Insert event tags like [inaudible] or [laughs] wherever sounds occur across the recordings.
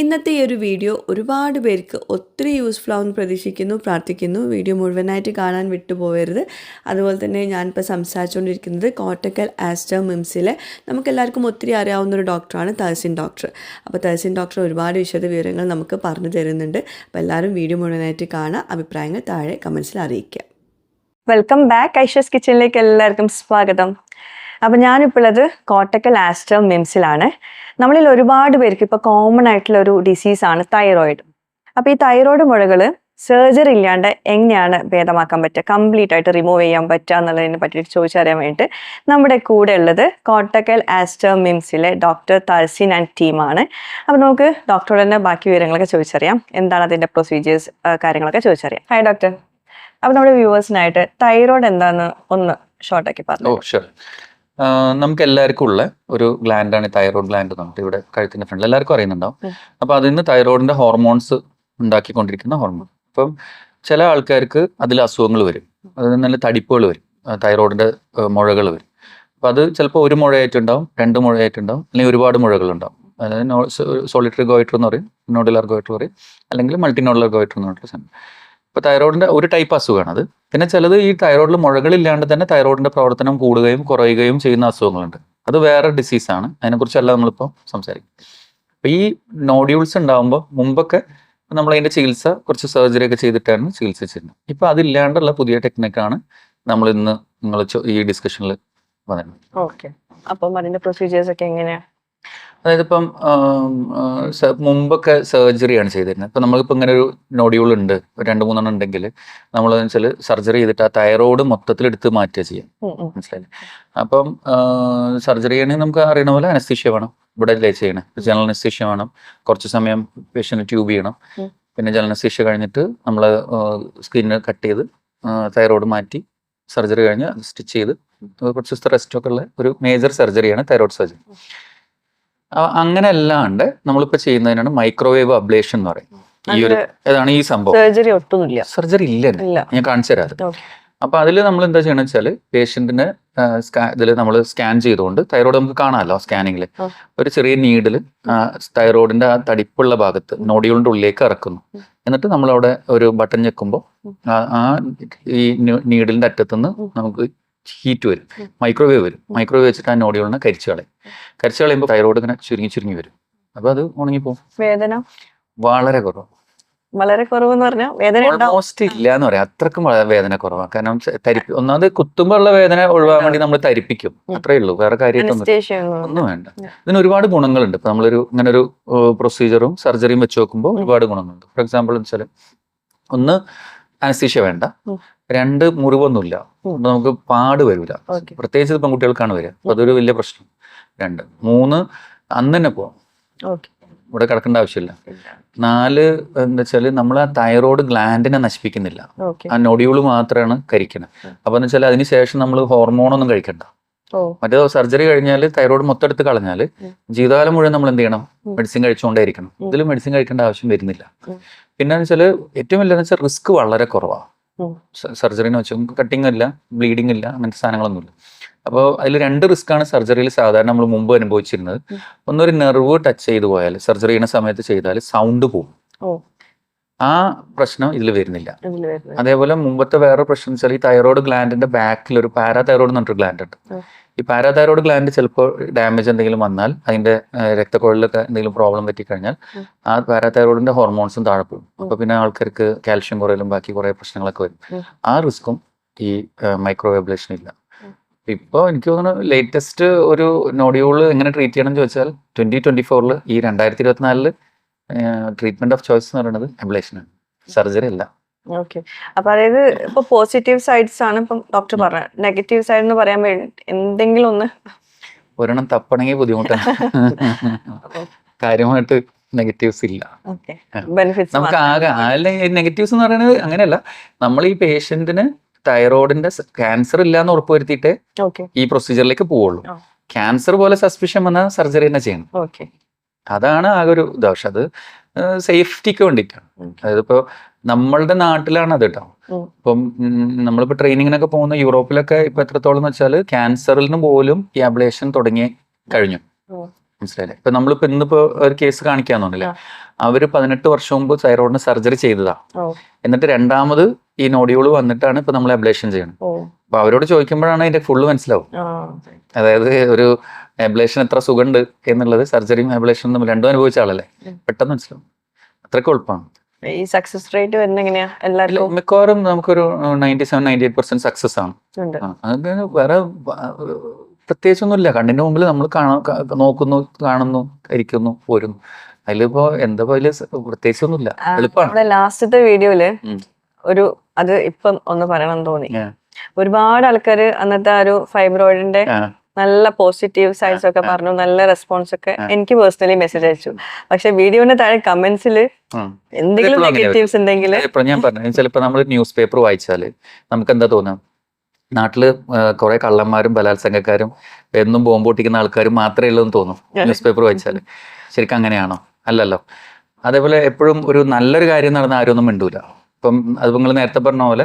ഇന്നത്തെ ഈ ഒരു വീഡിയോ ഒരുപാട് പേർക്ക് ഒത്തിരി യൂസ്ഫുൾ ആവുമെന്ന് പ്രതീക്ഷിക്കുന്നു പ്രാർത്ഥിക്കുന്നു. വീഡിയോ മുഴുവനായിട്ട് കാണാൻ വിട്ടുപോകരുത്. അതുപോലെ തന്നെ ഞാനിപ്പോൾ സംസാരിച്ചുകൊണ്ടിരിക്കുന്നത് കോട്ടക്കൽ ആസ്റ്റർ മിംസിലെ നമുക്കെല്ലാവർക്കും ഒത്തിരി അറിയാവുന്ന ഒരു ഡോക്ടറാണ് തഹസിൻ ഡോക്ടർ. അപ്പോൾ തഹസിൻ ഡോക്ടർ ഒരുപാട് വിശദ വിവരങ്ങൾ നമുക്ക് പറഞ്ഞു തരുന്നുണ്ട്. അപ്പോൾ എല്ലാവരും വീഡിയോ മുഴുവനായിട്ട് കാണുക അഭിപ്രായങ്ങൾ താഴെ കമൻസിൽ അറിയിക്കുക വെൽക്കം ബാക്ക് ഐഷസ് കിച്ചണിലേക്ക് എല്ലാവർക്കും സ്വാഗതം. അപ്പം ഞാനിപ്പോഴത് കോട്ടക്കൽ ആസ്റ്റർ മിംസിലാണ് നമ്മളിൽ ഒരുപാട് പേർക്ക് ഇപ്പോൾ കോമൺ ആയിട്ടുള്ള ഒരു ഡിസീസാണ് തൈറോയിഡ് അപ്പോൾ ഈ തൈറോയിഡ് മുഴകൾ സർജറി ഇല്ലാണ്ട് എങ്ങനെയാണ് ഭേദമാക്കാൻ പറ്റുക? കംപ്ലീറ്റ് ആയിട്ട് റിമൂവ് ചെയ്യാൻ പറ്റുക എന്നുള്ളതിനെ പറ്റിയിട്ട് ചോദിച്ചറിയാൻ വേണ്ടിയിട്ട് നമ്മുടെ കൂടെ ഉള്ളത് കോട്ടക്കൽ ആസ്റ്റർ മിംസിലെ ഡോക്ടർ തർസിൻ ആൻഡ് ടീമാണ് അപ്പോൾ നമുക്ക് ഡോക്ടറോട് തന്നെ ബാക്കി വിവരങ്ങളൊക്കെ ചോദിച്ചറിയാം. എന്താണ് അതിന്റെ പ്രൊസീജിയേഴ്സ് കാര്യങ്ങളൊക്കെ ചോദിച്ചറിയാം. ഹായ് ഡോക്ടർ അപ്പോൾ നമ്മുടെ വ്യൂവേഴ്സിനായിട്ട് തൈറോയിഡ് എന്താണെന്ന് ഒന്ന് ഷോർട്ടാക്കി പറഞ്ഞു നമുക്ക് എല്ലാവർക്കും ഉള്ള ഒരു ഗ്ലാൻഡാണ് തൈറോയ്ഡ് ഗ്ലാൻഡ് പറഞ്ഞിട്ട് ഇവിടെ കഴുത്തിന്റെ ഫ്രണ്ട് എല്ലാവർക്കും അറിയുന്നുണ്ടാവും. അപ്പോൾ അപ്പൊ അതിന് തൈറോയിഡിന്റെ ഹോർമോൺസ് ഉണ്ടാക്കിക്കൊണ്ടിരിക്കുന്ന ഹോർമോൺ അപ്പം ചില ആൾക്കാർക്ക് അതിൽ അസുഖങ്ങൾ വരും. അതിൽ നല്ല തടിപ്പുകൾ വരും. തൈറോയിഡിന്റെ മുഴകൾ വരും. അപ്പൊ അത് ചിലപ്പോൾ ഒരു മുഴയായിട്ടുണ്ടാവും രണ്ട് മുഴയായിട്ടുണ്ടാവും അല്ലെങ്കിൽ ഒരുപാട് മുഴകളുണ്ടാവും. അതായത് സോളിറ്ററി ഗോയിറ്റർ എന്ന് പറയും നോഡുലാർ ഗോയിറ്റർ പറയും അല്ലെങ്കിൽ മൾട്ടി നോഡിലർ ഗോയിറ്റർ എന്ന് പറഞ്ഞിട്ട് ഇപ്പൊ തൈറോയിഡിന്റെ ഒരു ടൈപ്പ് അസുഖമാണ് അത്. പിന്നെ ചിലത് ഈ തൈറോയിഡിൽ മുഴകളില്ലാണ്ട് തന്നെ തൈറോയിഡിന്റെ പ്രവർത്തനം കൂടുകയും കുറയുകയും ചെയ്യുന്ന അസുഖങ്ങളുണ്ട്. അത് വേറെ ഡിസീസാണ് അതിനെക്കുറിച്ചല്ല നമ്മളിപ്പോൾ സംസാരിക്കും അപ്പൊ ഈ നോഡ്യൂൾസ് ഉണ്ടാകുമ്പോൾ മുമ്പൊക്കെ നമ്മൾ അതിന്റെ ചികിത്സ കുറച്ച് സർജറി ഒക്കെ ചെയ്തിട്ടാണ് ചികിത്സിച്ചിരുന്നത്. ഇപ്പൊ അതില്ലാണ്ടുള്ള പുതിയ ടെക്നിക്കാണ് നമ്മൾ ഇന്ന് നിങ്ങൾ ഈ ഡിസ്കഷനിൽ വന്നിരുന്നത്. ഓക്കെ അപ്പം അതിന്റെ പ്രൊസീജിയേഴ്സ് ഒക്കെ എങ്ങനെയാ? അതായത് ഇപ്പം മുമ്പൊക്കെ സർജറിയാണ് ചെയ്തിരുന്നത്. ഇപ്പം നമ്മളിപ്പോൾ ഇങ്ങനെ ഒരു നോഡ്യൂൾ ഉണ്ട് രണ്ട് മൂന്നെണ്ണം ഉണ്ടെങ്കിൽ നമ്മൾ വെച്ചാൽ സർജറി ചെയ്തിട്ട് ആ തൈറോയ്ഡ് മൊത്തത്തിൽ എടുത്ത് മാറ്റുക ചെയ്യാം. മനസ്സിലായില്ലേ? അപ്പം സർജറി ചെയ്യണമെങ്കിൽ നമുക്ക് അറിയണ പോലെ അനസ്തീഷ്യ വേണം. ഇവിടെ ലേ ചെയ്യണം? ജനറൽ അനസ്തീഷ്യ വേണം. കുറച്ച് സമയം പേഷ്യന്റ് ട്യൂബ് ചെയ്യണം. പിന്നെ ജനറൽ അനസ്തീഷ്യ കഴിഞ്ഞിട്ട് നമ്മൾ സ്കിന്ന് കട്ട് ചെയ്ത് തൈറോയ്ഡ് മാറ്റി സർജറി കഴിഞ്ഞ് സ്റ്റിച്ച് ചെയ്ത് കുറച്ച് ദിവസത്തെ റെസ്റ്റ് ഒക്കെ ഉള്ള ഒരു മേജർ സർജറിയാണ് തൈറോയ്ഡ് സർജറി അങ്ങനെ അല്ലാണ്ട് നമ്മളിപ്പോൾ ചെയ്യുന്നതിനാണ് മൈക്രോവേവ് അബ്ലേഷൻ എന്ന് പറയുന്നത് ഈ ഒരു ഏതാണ് ഈ സംഭവം. സർജറി ഒട്ടുമില്ല. സർജറി ഇല്ല ഞാൻ കാണിച്ചു തരാം. അപ്പൊ അതിൽ നമ്മൾ എന്താ ചെയ്യണം വെച്ചാൽ പേഷ്യന്റിന് ഇതിൽ നമ്മൾ സ്കാൻ ചെയ്തുകൊണ്ട് തൈറോയ്ഡ് നമുക്ക് കാണാമല്ലോ സ്കാനിങ്ങിൽ ഒരു ചെറിയ നീഡിൽ തൈറോയിഡിന്റെ ആ തടിപ്പുള്ള ഭാഗത്ത് നോഡിയോളിന്റെ ഉള്ളിലേക്ക് ഇറക്കുന്നു. എന്നിട്ട് നമ്മൾ അവിടെ ഒരു ബട്ടൺ ഞെക്കുമ്പോൾ ആ ഈ നീഡിലിന്റെ അറ്റത്തുനിന്ന് നമുക്ക് ഹീറ്റ് വരും. മൈക്രോവേവ് വരും. മൈക്രോവേവ് വെച്ചിട്ട് ആ നോഡിയോളിനെ കരിച്ചു കളയും. കരിച്ചു കളയുമ്പോൾ തൈറോയ്ഡ് ഇങ്ങനെ ചുരുങ്ങി ചുരുങ്ങി വരും. അപ്പൊ അത് ഉണങ്ങിപ്പോവും വേദന? വളരെ കുറവ്. വളരെ കുറവെന്ന് പറഞ്ഞാൽ വേദന ഓൾമോസ്റ്റ് ഇല്ല എന്ന് പറയാം. അത്രക്കും വേദന കുറവാണ് കാരണം തരിപ്പി ഒന്നാമത് കുത്തുമ്പോൾ ഉള്ള വേദന ഒഴിവാൻ വേണ്ടി നമ്മൾ തരിപ്പിക്കും. അത്രേ ഉള്ളൂ. വേറെ കാര്യമായിട്ടൊന്നും ഒന്നും വേണ്ട. ഇതിന് ഒരുപാട് ഗുണങ്ങളുണ്ട്. ഇപ്പൊ നമ്മളൊരു ഇങ്ങനെ ഒരു പ്രൊസീജറും സർജറിയും വെച്ച് നോക്കുമ്പോൾ. ഒരുപാട് ഗുണങ്ങളുണ്ട്. ഫോർ എക്സാമ്പിൾ എന്ന് വെച്ചാൽ ഒന്ന് അനസ്തീഷ്യ വേണ്ട. രണ്ട് മുറിവൊന്നുമില്ല. നമുക്ക് പാട് വരില്ല പ്രത്യേകിച്ച് ഇത് പെൺകുട്ടികൾക്കാണ് വരിക. അപ്പൊ അതൊരു വലിയ പ്രശ്നം. രണ്ട്. മൂന്ന് അന്ന് തന്നെ പോവാം. ഇവിടെ കിടക്കേണ്ട ആവശ്യമില്ല. നാല് എന്താ വെച്ചാൽ നമ്മൾ ആ തൈറോയ്ഡ് ഗ്ലാൻഡിനെ നശിപ്പിക്കുന്നില്ല. ആ നൊഡ്യൂൾ മാത്രമാണ് കഴിക്കുന്നത്. അപ്പൊ എന്ന് വെച്ചാൽ അതിനുശേഷം നമ്മൾ ഹോർമോണൊന്നും കഴിക്കണ്ട. മറ്റേ സർജറി കഴിഞ്ഞാൽ തൈറോയ്ഡ് മൊത്തം എടുത്ത് കളഞ്ഞാൽ. ജീവിതകാലം മുഴുവൻ നമ്മൾ എന്ത് ചെയ്യണം? മെഡിസിൻ കഴിച്ചുകൊണ്ടേയിരിക്കണം. ഇതിൽ മെഡിസിൻ കഴിക്കേണ്ട ആവശ്യം വരുന്നില്ല. പിന്നെ വെച്ചാൽ ഏറ്റവും വലിയ വെച്ചാൽ റിസ്ക് വളരെ കുറവാണ്. സർജറിനെ വെച്ച്. നമുക്ക് കട്ടിങ് ഇല്ല ബ്ലീഡിംഗ് ഇല്ല അങ്ങനത്തെ സാധനങ്ങളൊന്നുമില്ല. അപ്പോൾ അതിൽ രണ്ട് റിസ്ക് ആണ് സർജറിയിൽ സാധാരണ നമ്മൾ മുമ്പ് അനുഭവിച്ചിരുന്നത്. ഒന്നൊരു നെർവ് ടച്ച് ചെയ്ത് പോയാൽ സർജറി ചെയ്യുന്ന സമയത്ത് ചെയ്താൽ സൗണ്ട് പോകും ആ പ്രശ്നം ഇതിൽ വരുന്നില്ല. അതേപോലെ മുമ്പത്തെ വേറെ പ്രശ്നം വെച്ചാൽ ഈ തൈറോയ്ഡ് ഗ്ലാൻഡിന്റെ ബാക്കിൽ ഒരു പാരാതൈറോയ്ഡ് എന്ന് എന്നൊരു ഗ്ലാൻഡ് ഉണ്ട്. ഈ പാരാതൈറോയ്ഡ് ഗ്ലാൻഡ് ചിലപ്പോൾ ഡാമേജ് എന്തെങ്കിലും വന്നാൽ അതിന്റെ ഏഹ്, എന്തെങ്കിലും പ്രോബ്ലം പറ്റിക്കഴിഞ്ഞാൽ കഴിഞ്ഞാൽ ആ പാരാതൈറോയിഡിന്റെ ഹോർമോൺസും താഴെ പോകും. അപ്പൊ പിന്നെ ആൾക്കാർക്ക് കാൽഷ്യം കുറയലും ബാക്കി കുറെ പ്രശ്നങ്ങളൊക്കെ വരും. ആ റിസ്ക്കും ഈ മൈക്രോവേബ്ലേഷൻ ഇല്ല. ഇപ്പൊ ഇപ്പോൾ എനിക്ക് തോന്നുന്നു ലേറ്റസ്റ്റ് ഒരു നോഡ്യൂൾ എങ്ങനെ ട്രീറ്റ് ചെയ്യണം എന്ന് ചോദിച്ചാൽ ട്വന്റി ട്വന്റി ഫോറിൽ ഈ രണ്ടായിരത്തി ഇരുപത്തിനാലിൽ ട്രീറ്റ്മെന്റ് ഓഫ് ചോയ്സ് എന്ന് പറയുന്നത് അബ്ലേഷനാണ് സർജറി അല്ല. ഓക്കെ അപ്പൊ അതായത് ഇപ്പൊ പോസിറ്റീവ് സൈഡ്സ് ആണ് ഇപ്പം ഡോക്ടർ പറഞ്ഞത്. നെഗറ്റീവ് സൈഡ് എന്ന് പറയാൻ വേണ്ടി എന്തെങ്കിലും ഒന്ന് ഒരെണ്ണം തപ്പണെങ്കിൽ ബുദ്ധിമുട്ടാണ്. കാര്യമായിട്ട് നെഗറ്റീവ്സ് ഇല്ല. നമുക്ക് ആകെ അല്ലെങ്കിൽ നെഗറ്റീവ്സ് എന്ന് പറയുന്നത് അങ്ങനെയല്ല. നമ്മൾ ഈ പേഷ്യന്റിന് തൈറോയിഡിന്റെ ക്യാൻസർ ഇല്ല എന്ന് ഉറപ്പുവരുത്തിയിട്ട് ഈ പ്രൊസീജിയറിലേക്ക് പോവുള്ളൂ. ക്യാൻസർ പോലെ സസ്പിഷൻ വന്നാൽ സർജറി തന്നെ ചെയ്യണം. അതാണ് ആ ഒരു ദോഷം അത് സേഫ്റ്റിക്ക് വേണ്ടിയിട്ടാണ്. അതായത് ഇപ്പോൾ നമ്മളുടെ നാട്ടിലാണ് അത് കേട്ടോ. ഇപ്പം നമ്മളിപ്പോൾ നമ്മളിപ്പോ ട്രെയിനിങ്ങിനൊക്കെ പോകുന്ന യൂറോപ്പിലൊക്കെ ഇപ്പൊ എത്രത്തോളം എന്ന് വെച്ചാൽ ക്യാൻസറിന് പോലും ഈ അബ്ലേഷൻ തുടങ്ങി കഴിഞ്ഞു. മനസ്സിലായില്ലേ? ഇപ്പൊ നമ്മളിപ്പോ ഇന്നിപ്പോ ഒരു കേസ് കാണിക്കാന്നുണ്ടല്ലേ. അവർ പതിനെട്ട് വർഷം മുമ്പ് തൈറോയിഡിന് സർജറി ചെയ്തതാ. എന്നിട്ട് രണ്ടാമത് ഈ നോഡിയോൾ വന്നിട്ടാണ് ഇപ്പൊ നമ്മൾ അബ്ലേഷൻ ചെയ്യണം അപ്പൊ അവരോട് ചോദിക്കുമ്പോഴാണ് അതിന്റെ ഫുള്ള് മനസ്സിലാവും. അതായത് ഒരു അബ്ലേഷൻ എത്ര സുഖമുണ്ട് എന്നുള്ളത് സർജറിയും അബ്ലേഷനും തമ്മിൽ രണ്ടും അനുഭവിച്ച ആളല്ലേ? പെട്ടെന്ന് മനസ്സിലാവും. അത്രയ്ക്ക് എളുപ്പമാണ്. ഈ സക്സസ് റേറ്റ് എങ്ങനെയാ? എല്ലാവർക്കും? മിക്കവാറും നമുക്കൊരു ninety seven ninety eight percent success ആണ് അത് വേറെ പ്രത്യേകിച്ചൊന്നുമില്ല. കണ്ണിന്റെ മുമ്പിൽ നമ്മൾ കാണാ നോക്കുന്നു കാണുന്നു ഇരിക്കുന്നു പോരുന്നു. അതിലിപ്പോ എന്താ അതിൽ പ്രത്യേകിച്ചൊന്നുമില്ല. എളുപ്പമാണ് ലാസ്റ്റത്തെ വീഡിയോയിൽ ഒരു അത് ഇപ്പം ഒന്ന് പറയണം തോന്നി. ഒരുപാട് ആൾക്കാര് അന്നത്തെ ആ ഒരു ഫൈബ്രോയിഡിന്റെ നല്ല പോസിറ്റീവ് സൈഡ്സ് ഒക്കെ പറഞ്ഞു നല്ല റെസ്പോൺസ് ഒക്കെ എനിക്ക് പേഴ്സണലി മെസ്സേജ് അയച്ചു. പക്ഷെ വീഡിയോന്റെ താഴെ കമന്റ്സിൽ എന്തെങ്കിലും നെഗറ്റീവ്സ് ഉണ്ടെങ്കിൽ ഇപ്പൊ ഞാൻ പറഞ്ഞു ചിലപ്പോ നമ്മൾ ന്യൂസ് പേപ്പർ വായിച്ചാൽ നമുക്ക് എന്താ തോന്നാം? നാട്ടിൽ കുറെ കള്ളന്മാരും ബലാത്സംഗക്കാരും എന്നും ബോംബ് പൊട്ടിക്കുന്ന ആൾക്കാരും മാത്രമേ ഉള്ളൂ എന്ന് തോന്നും [laughs] ന്യൂസ് പേപ്പർ വായിച്ചാൽ. ശരിക്കും അങ്ങനെയാണോ? അല്ലല്ലോ. അതേപോലെ എപ്പോഴും ഒരു നല്ലൊരു കാര്യം നടന്ന ആരും ഒന്നും മിണ്ടൂല. ഇപ്പം അത് നിങ്ങൾ നേരത്തെ പറഞ്ഞ പോലെ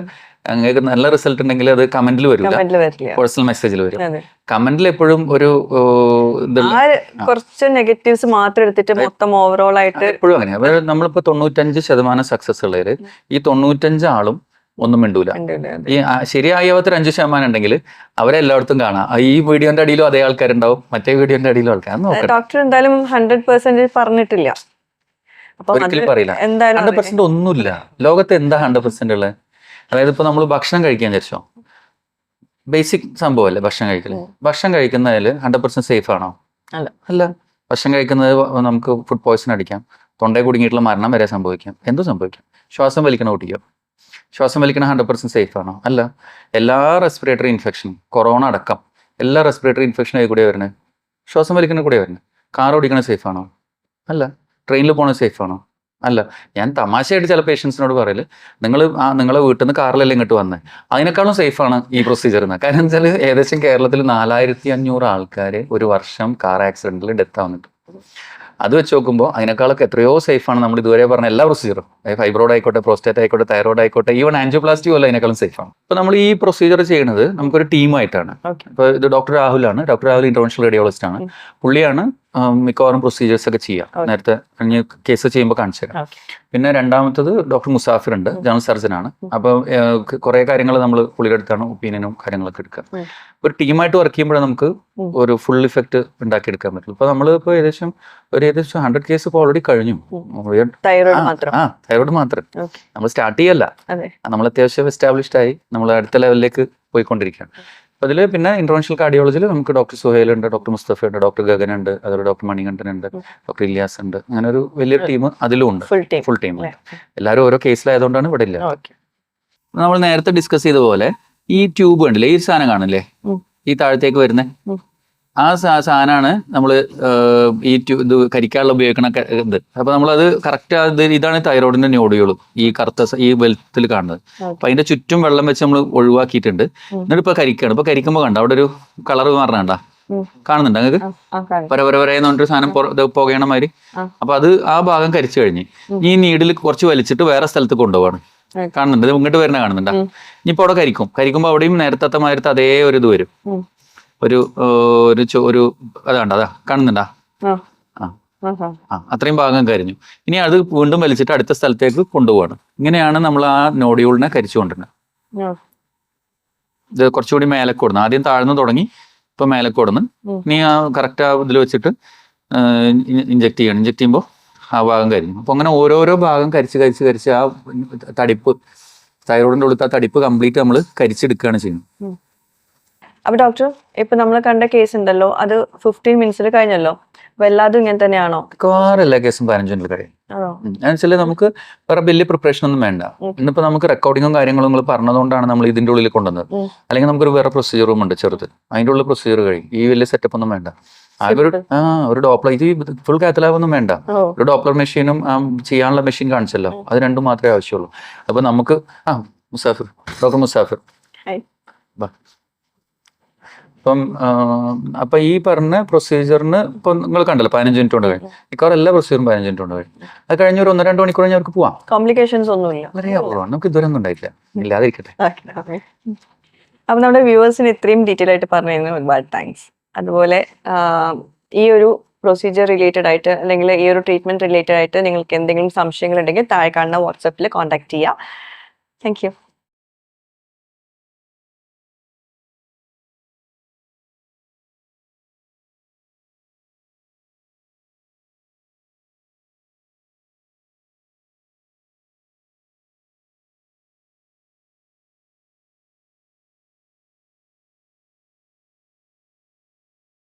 അങ്ങേക്ക് നല്ല റിസൾട്ട് ഉണ്ടെങ്കിൽ അത് കമന്റിൽ വരില്ല. പേഴ്സണൽ മെസ്സേജിൽ വരും. കമന്റിൽ എപ്പോഴും ഒരു കുറച്ച് നെഗറ്റീവ്സ് മാത്രം എടുത്തിട്ട് മൊത്തം ഓവറോൾ ആയിട്ട് എപ്പോഴും അങ്ങനെ അതായത് നമ്മളിപ്പോ തൊണ്ണൂറ്റഞ്ച് ശതമാനം സക്സസ് ഉള്ളവര് ഈ തൊണ്ണൂറ്റഞ്ച് ആളും ഒന്നും മിണ്ടൂല. ഈ ശരിയായവത്തിൽ അഞ്ച് ശതമാനം ഉണ്ടെങ്കിൽ അവരെ എല്ലായിടത്തും കാണാം. ഈ വീഡിയോന്റെ അടിയിലും അതേ ആൾക്കാരുണ്ടാവും. മറ്റേ വീഡിയോന്റെ അടിയിലും ആൾക്കാർ ഡോക്ടർ എന്തായാലും ഹൺഡ്രഡ് പെർസെന്റ് പറഞ്ഞിട്ടില്ല. ഒരിക്കലും പറയില്ല. ഹൺഡ്രഡ് പെർസെന്റ് ഒന്നുമില്ല. ലോകത്ത് എന്താ ഹൺഡ്രഡ് പെർസെന്റ് ഉള്ളത് അതായത് ഇപ്പൊ നമ്മൾ ഭക്ഷണം കഴിക്കാൻ വിചാരിച്ചോ? ബേസിക് സംഭവമല്ലേ ഭക്ഷണം കഴിക്കൽ? ഭക്ഷണം കഴിക്കുന്നതിൽ ഹൺഡ്രഡ് പെർസെന്റ് സേഫ് ആണോ? അല്ല. ഭക്ഷണം കഴിക്കുന്നത് നമുക്ക് ഫുഡ് പോയ്സൺ അടിക്കാം. തൊണ്ടയിൽ കുടുങ്ങിയിട്ടുള്ള മരണം വരെ സംഭവിക്കാം. എന്തോ സംഭവിക്കാം. ശ്വാസം വലിക്കണ കുട്ടിക്കോ? ശ്വാസം വലിക്കണ ഹൺഡ്രഡ് പെർസെന്റ് സേഫ് ആണോ? അല്ല. എല്ലാ റെസ്പിറേറ്ററി ഇൻഫെക്ഷനും കൊറോണ അടക്കം എല്ലാ റെസ്പിറേറ്ററി ഇൻഫെക്ഷനും കൂടെ വരുന്നത്? ശ്വാസം വലിക്കണ കൂടെ വരുന്നത്? കാർ ഓടിക്കണ സേഫ് ആണോ? അല്ല. ട്രെയിനിൽ പോകണത് സേഫ് ആണോ? അല്ല ഞാൻ തമാശയായിട്ട് ചില പേഷ്യൻസിനോട് പറയൽ നിങ്ങൾ ആ നിങ്ങളെ വീട്ടിൽ നിന്ന് കാറിലല്ലേ ഇങ്ങോട്ട് വന്നത് അതിനേക്കാളും സേഫാണ് ഈ പ്രൊസീജിയർ എന്ന് കാരണം വെച്ചാൽ ഏകദേശം കേരളത്തിൽ നാലായിരത്തി അഞ്ഞൂറ് ആൾക്കാർ ഒരു വർഷം കാർ ആക്സിഡന്റിൽ ഡെത്ത് ആവുന്നുണ്ട്. അത് വെച്ച് നോക്കുമ്പോൾ അതിനേക്കാളൊക്കെ എത്രയോ സേഫാണ് നമ്മൾ ഇതുവരെ പറഞ്ഞ എല്ലാ പ്രൊസീജിയറും ഫൈബ്രോഡ് ആയിക്കോട്ടെ പ്രോസ്റ്റേറ്റ് ആയിക്കോട്ടെ തൈറോയ്ഡ് ആയിക്കോട്ടെ ഈവൻ ആൻജിയോപ്ലാസ്റ്റി പോലും അതിനേക്കാളും സേഫാണ് ആണ്. ഇപ്പോൾ നമ്മൾ ഈ പ്രൊസീജിയർ ചെയ്യുന്നത് നമുക്കൊരു ടീമായിട്ടാണ്. ഇപ്പോൾ ഇത് ഡോക്ടർ രാഹുലാണ്. ഡോക്ടർ രാഹുൽ ഇന്റർനാഷണൽ റേഡിയോളജിസ്റ്റ് ആണ്. പുള്ളിയാണ് മിക്കവാറും പ്രൊസീജിയേഴ്സ് ഒക്കെ ചെയ്യാം. നേരത്തെ കഴിഞ്ഞ കേസ് ചെയ്യുമ്പോൾ കാണിച്ചു തരാം. പിന്നെ രണ്ടാമത്തത് ഡോക്ടർ മുസാഫിർ ഉണ്ട് ജനറൽ സർജൻ ആണ്. അപ്പോൾ കുറെ കാര്യങ്ങൾ നമ്മൾ പുള്ളിയുടെ അടുത്താണ് ഒപ്പീനിയനും കാര്യങ്ങളൊക്കെ എടുക്കുക. ഒരു ടീമായിട്ട് വർക്ക് ചെയ്യുമ്പോഴേ നമുക്ക് ഒരു ഫുൾ ഇഫക്റ്റ് ഉണ്ടാക്കിയെടുക്കാൻ പറ്റുള്ളൂ. ഇപ്പൊ നമ്മൾ ഇപ്പോൾ ഏകദേശം ഒരു ഏകദേശം ഹൺഡ്രഡ് കേസ് ഇപ്പോൾ ഓൾറെഡി കഴിഞ്ഞു. തൈറോയിഡ് മാത്രം. ആ തൈറോയ്ഡ് മാത്രം. നമ്മൾ സ്റ്റാർട്ട് ചെയ്യല്ല. നമ്മൾ അത്യാവശ്യം എസ്റ്റാബ്ലിഷ്ഡ് ആയി. നമ്മൾ അടുത്ത ലെവലിലേക്ക് പോയിക്കൊണ്ടിരിക്കുകയാണ്. അപ്പോൾ അതിൽ പിന്നെ ഇന്റർനാഷണൽ കാർഡിയോളജിയിൽ നമുക്ക് ഡോക്ടർ സുഹേൽ ഉണ്ട് ഡോക്ടർ മുസ്തഫ ഉണ്ട് ഡോക്ടർ ഗഗൻ ഉണ്ട് അതുപോലെ ഡോക്ടർ മണികണ്ഠൻ ഉണ്ട്. ഡോക്ടർ ഇലിയാസ് ഉണ്ട്. അങ്ങനെ ഒരു വലിയ ടീം അതിലും ഉണ്ട്. ഫുൾ ടീം എല്ലാവരും ഓരോ കേസിലായതുകൊണ്ടാണ് ഇവിടെ ഇല്ല. നമ്മൾ നേരത്തെ ഡിസ്കസ് ചെയ്ത പോലെ ഈ ട്യൂബ് ഉണ്ടല്ലേ ഈ സാധനം കാണില്ലേ ഈ താഴത്തേക്ക് വരുന്നത് ഉം. ആ സാധനമാണ് നമ്മൾ ഈ ഇത് കരിക്കാനുള്ള ഉപയോഗിക്കണ ഇത്. അപ്പൊ നമ്മളത് കറക്റ്റ് അത് ഇതാണ് തൈറോയിഡിന്റെ നോഡുകൾ ഈ കറുത്ത ഈ വെൽത്തിൽ കാണുന്നത്. അപ്പൊ അതിന്റെ ചുറ്റും വെള്ളം വെച്ച് നമ്മൾ ഒഴിവാക്കിയിട്ടുണ്ട്. എന്നിട്ട് ഇപ്പൊ കരിക്കാണ്. ഇപ്പൊ കരിക്കുമ്പോ കണ്ട അവിടെ ഒരു കളർ മാറണണ്ട. കാണുന്നുണ്ട് അങ്ങക്ക്? പര പര പരയെന്ന് സാധനം പുകയണ മാതിരി. അപ്പൊ അത് ആ ഭാഗം കരിച്ചു കഴിഞ്ഞ്. ഈ നീഡിൽ കുറച്ച് വലിച്ചിട്ട് വേറെ സ്ഥലത്ത് കൊണ്ടുപോവാണ്. കാണുന്നുണ്ട്. ഇത് ഇങ്ങോട്ട് വരുന്ന കാണുന്നുണ്ടാ? ഇനി ഇനിയിപ്പോ അവിടെ കരിക്കും. കരിക്കുമ്പോ അവിടെയും നേരത്തെ മാതിരത്തെ അതേ ഒരു ഇത് വരും. ഒരു ഒരു ഒരു അതാണ്ട് അതാ കാണുന്നുണ്ടാ? ആ. ആ. അത്രയും ഭാഗം കരിഞ്ഞു. ഇനി അത് വീണ്ടും വലിച്ചിട്ട് അടുത്ത സ്ഥലത്തേക്ക് കൊണ്ടുപോകണം. ഇങ്ങനെയാണ് നമ്മൾ ആ നോഡിയൂളിനെ കരിച്ചു കൊണ്ടിരുന്നത് ഇത് കുറച്ചുകൂടി മേലെ കൊടുന്നു ആദ്യം താഴ്ന്നു തുടങ്ങി ഇപ്പൊ മേലെ കൊടുന്ന് ഇനി ആ കറക്റ്റ് ആ ഇതിൽ വെച്ചിട്ട് ഇഞ്ചെക്ട് ചെയ്യണം. ഇഞ്ചെക്ട് ചെയ്യുമ്പോൾ ആ ഭാഗം കരിഞ്ഞു. അപ്പൊ അങ്ങനെ ഓരോരോ ഭാഗം കരിച്ച് കരിച്ച് കരിച്ച് ആ തടിപ്പ് തൈറോയിഡിന്റെ ഉള്ളിൽ ആ തടിപ്പ് കംപ്ലീറ്റ് നമ്മൾ കരിച്ചെടുക്കുകയാണ് ചെയ്യുന്നത്. അപ്പൊ ഡോക്ടർ ഇപ്പൊ നമ്മൾ കണ്ട കേസ് ഉണ്ടല്ലോ അത് ഫിഫ്റ്റീൻ മിനിറ്റ്സിൽ കഴിഞ്ഞല്ലോ. അപ്പൊ എല്ലാതും ഇങ്ങനെ തന്നെയാണോ? മിക്കവാറും എല്ലാ കേസും പതിനഞ്ച് മിനിറ്റ് കഴിയും. ആണോ? എന്നുവെച്ചാൽ നമുക്ക് വേറെ വലിയ പ്രിപ്പറേഷൻ ഒന്നും വേണ്ട. ഇന്നിപ്പോ നമുക്ക് റെക്കോർഡിങ്ങും കാര്യങ്ങളും നിങ്ങൾ പറഞ്ഞതുകൊണ്ടാണ് നമ്മൾ ഇതിന്റെ ഉള്ളിൽ കൊണ്ടുവന്നത്. അല്ലെങ്കിൽ നമുക്കൊരു വേറെ പ്രൊസീജിയർ റൂം ഉണ്ട് ചെറുത്. അതിന്റെ ഉള്ളിൽ പ്രൊസീജിയർ കഴിയും. ഈ വലിയ സെറ്റപ്പ് ഒന്നും വേണ്ട. ഒരു ആ ഒരു ഡോപ്ലർ ഇത് ഫുൾ കാത്തലാബ് ഒന്നും വേണ്ട. ഒരു ഡോപ്ലർ മെഷീനും ചെയ്യാനുള്ള മെഷീൻ കാണിച്ചല്ലോ. അത് രണ്ടും മാത്രമേ ആവശ്യമുള്ളൂ. അപ്പൊ നമുക്ക് ആ മുസാഫിർ. ഡോക്ടർ മുസാഫിർ. അപ്പം അപ്പൊ ഈ പറഞ്ഞ പ്രൊസീജിയറിന് ഇപ്പൊ നിങ്ങൾ കണ്ടല്ലോ പതിനഞ്ച് മിനിറ്റ് കൊണ്ട് കഴിഞ്ഞു. മിക്കവാറും എല്ലാ പ്രൊസീജിയറും പതിനഞ്ച് മിനിറ്റ് കൊണ്ട് കഴിഞ്ഞു. അത് കഴിഞ്ഞ ഒരു ഒന്ന് രണ്ട് മണിക്കൂർ കഴിഞ്ഞ് അവർക്ക് പോവാം. കോംപ്ലിക്കേഷൻസ് ഒന്നുമില്ല. വളരെ അപൂർവമാണ് നമുക്ക് ഇതുവരെ ഒന്നും ഉണ്ടായിട്ടില്ല. ഇല്ലാതിരിക്കട്ടെ. അപ്പൊ നമ്മുടെ വ്യൂവേഴ്സിന് ഇത്രയും ഡീറ്റെയിൽ ആയിട്ട് പറഞ്ഞു ഒരുപാട് താങ്ക്സ് അതുപോലെ ഈ ഒരു പ്രൊസീജിയർ റിലേറ്റഡ് ആയിട്ട് അല്ലെങ്കിൽ ഈ ഒരു ട്രീറ്റ്മെന്റ് റിലേറ്റഡ് ആയിട്ട് നിങ്ങൾക്ക് എന്തെങ്കിലും സംശയങ്ങൾ ഉണ്ടെങ്കിൽ താഴെ കാണുന്ന വാട്സപ്പിൽ കോൺടാക്ട് ചെയ്യാം. Thank you